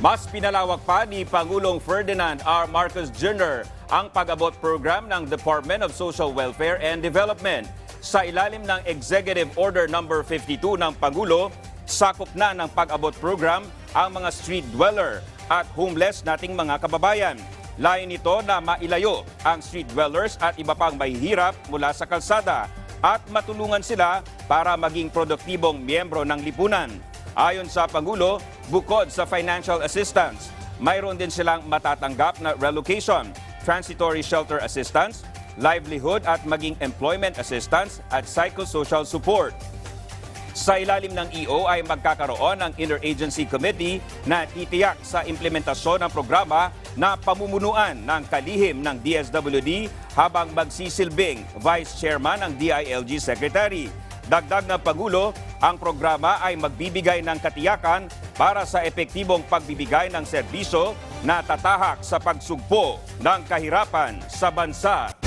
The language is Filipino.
Mas pinalawak pa ni Pangulong Ferdinand R. Marcos Jr. ang pag-abot program ng Department of Social Welfare and Development. Sa ilalim ng Executive Order Number 52 ng Pangulo, sakop na ng pag-abot program ang mga street dweller at homeless nating mga kababayan. Layo nito na mailayo ang street dwellers at iba pang mahihirap mula sa kalsada at matulungan sila para maging produktibong miyembro ng lipunan. Ayon sa Pangulo, bukod sa financial assistance, mayroon din silang matatanggap na relocation, transitory shelter assistance, livelihood at maging employment assistance at psychosocial support. Sa ilalim ng EO ay magkakaroon ng Interagency Committee na titiyak sa implementasyon ng programa na pamumunuan ng kalihim ng DSWD habang magsisilbing Vice Chairman ng DILG Secretary. Dagdag ng Pangulo, ang programa ay magbibigay ng katiyakan para sa epektibong pagbibigay ng serbisyo na tatahak sa pagsugpo ng kahirapan sa bansa.